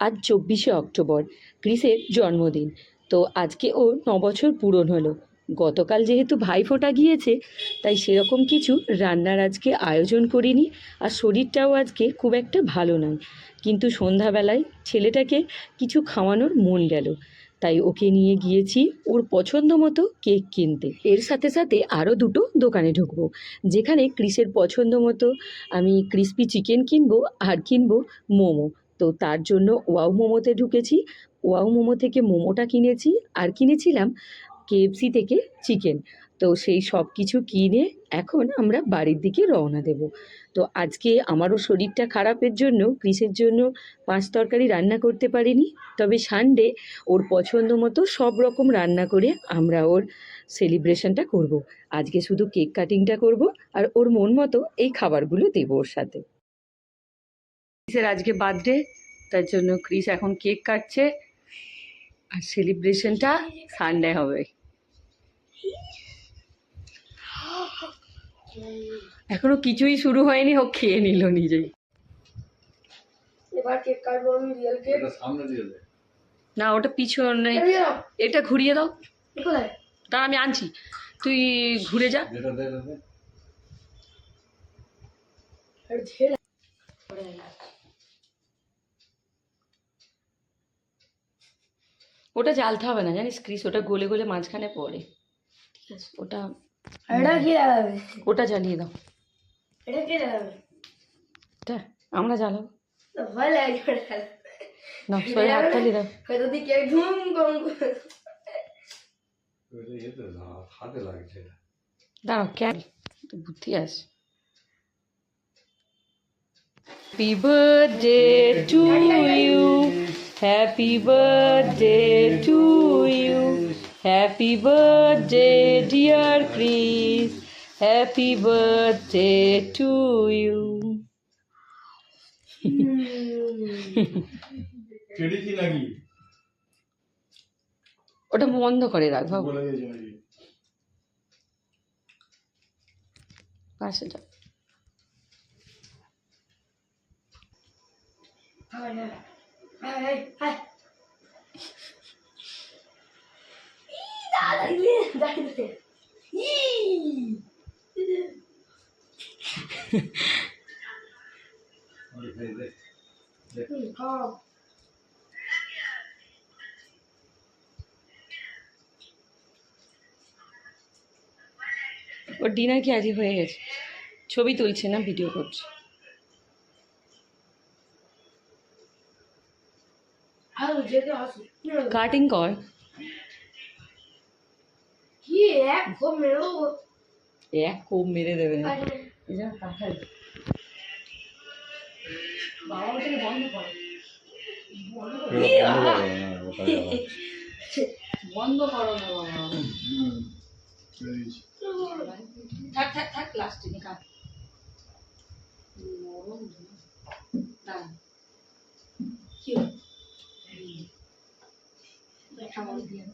আজ চব্বিশে অক্টোবর ক্রিসের জন্মদিন। তো আজকে ওর ন বছর পূরণ হলো। গতকাল যেহেতু ভাইফোঁটা গিয়েছে, তাই সেরকম কিছু রান্নার আজকে আয়োজন করিনি আর শরীরটাও আজকে খুব একটা ভালো নয়। কিন্তু সন্ধ্যাবেলায় ছেলেটাকে কিছু খাওয়ানোর মন গেল। তাই ওকে নিয়ে গিয়েছি ওর পছন্দ মতো কেক কিনতে। এর সাথে সাথে আরও দুটো দোকানে ঢুকবো, যেখানে ক্রিসের পছন্দ মতো আমি ক্রিস্পি চিকেন কিনবো আর কিনবো মোমো। তো তার জন্য ওয়াও মোমোতে ঢুকেছি। ওয়াও মোমো থেকে মোমোটা কিনেছি আর কিনেছিলাম কেএফসি থেকে চিকেন। তো সেই সব কিছু কিনে এখন আমরা বাড়ির দিকে রওনা দেব। তো আজকে আমারও শরীরটা খারাপের জন্য ক্রিসের জন্য পাঁচ তরকারি রান্না করতে পারিনি। তবে সানডে ওর পছন্দ মতো সব রকম রান্না করে আমরা ওর সেলিব্রেশনটা করব। আজকে শুধু কেক কাটিংটা করব আর ওর মন মতো এই খাবারগুলো দেবো ওর সাথে। ক্রিসের আজকে বার্থডে তার জন্য ক্রিস এখন কেক কাটছে। আর সেলিব্রেশনটা সানডে হবে। এখনও কিছুই শুরু হয়নি ও খেয়ে নিল নিজেই। এবার কেক কাটবো আমি রিয়েল কেক সামনে দিয়ে দে। না ওটা পিছনে এটা ঘুরিয়ে দাও। কোথায় তা আমি আনছি। তুই ঘুরে যা। এটা দে আর ঝেল ওটা জ্বালতে হবে না জানিস ক্রিস? ওটা গলে গলে মাঝখানে পড়ে। ঠিক আছে ওটা এটা কি ওটা জ্বালিয়ে দাও। এটা কি লাগাবে এটা আমরা জ্বালাবো। ভয় লাগে না সবাই হাত তালি দাও। হয়তো হাতে লাগছে দাঁড়াও কেন বুদ্ধি আছে। Happy birthday to to you happy birthday dear Chris happy birthday to you কেটেছি নাকি ওটা বন্ধ করে রাখ বাবু। পাশে যাও। হাই হাই ওর ডিনার কি আজই হয়ে গেছে? ছবি তুলছে না ভিডিও করছে? কাটিং কর। কি এক ঘুম মেরো এক খুব মেরে দেবে। আরে। কাঁঠাল বাবা ওটাকে বন্ধ কর। বন্ধ করো না, না বাবা। থাক থাক থাক লাস্টে নিকাল নরম দাঁড়া। কি I can't believe.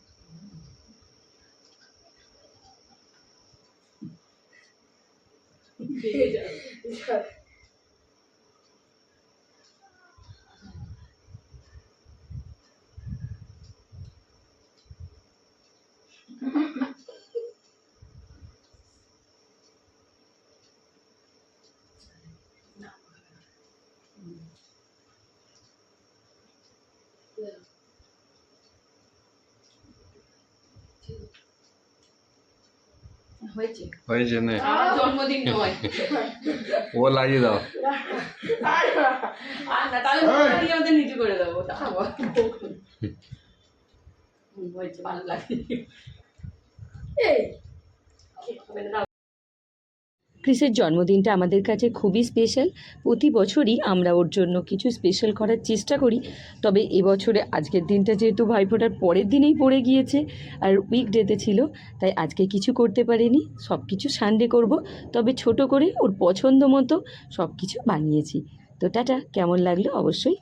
হয়েছে নে আমার জন্মদিন নয় ও লাগিয়ে দাও আর না তাহলে মুখটা দিয়ে আমাদের নিচু করে দেবো তাও হুম, হয়েছে ভালো লাগে এই ক্রিসের জন্মদিনটা আমাদের কাছে খুবই স্পেশাল প্রতি বছরই আমরা ওর জন্য কিছু স্পেশাল করার চেষ্টা করি। তবে এবছরে আজকের দিনটা যেহেতু ভাইফোঁটার পরের দিনেই পড়ে গিয়েছে আর উইকডেতে ছিল, তাই আজকে কিছু করতে পারিনি। সব কিছু সানডে করব, তবে ছোট করে ওর পছন্দ মতো সব কিছু বানিয়েছি। তো টাটা, কেমন লাগল? অবশ্যই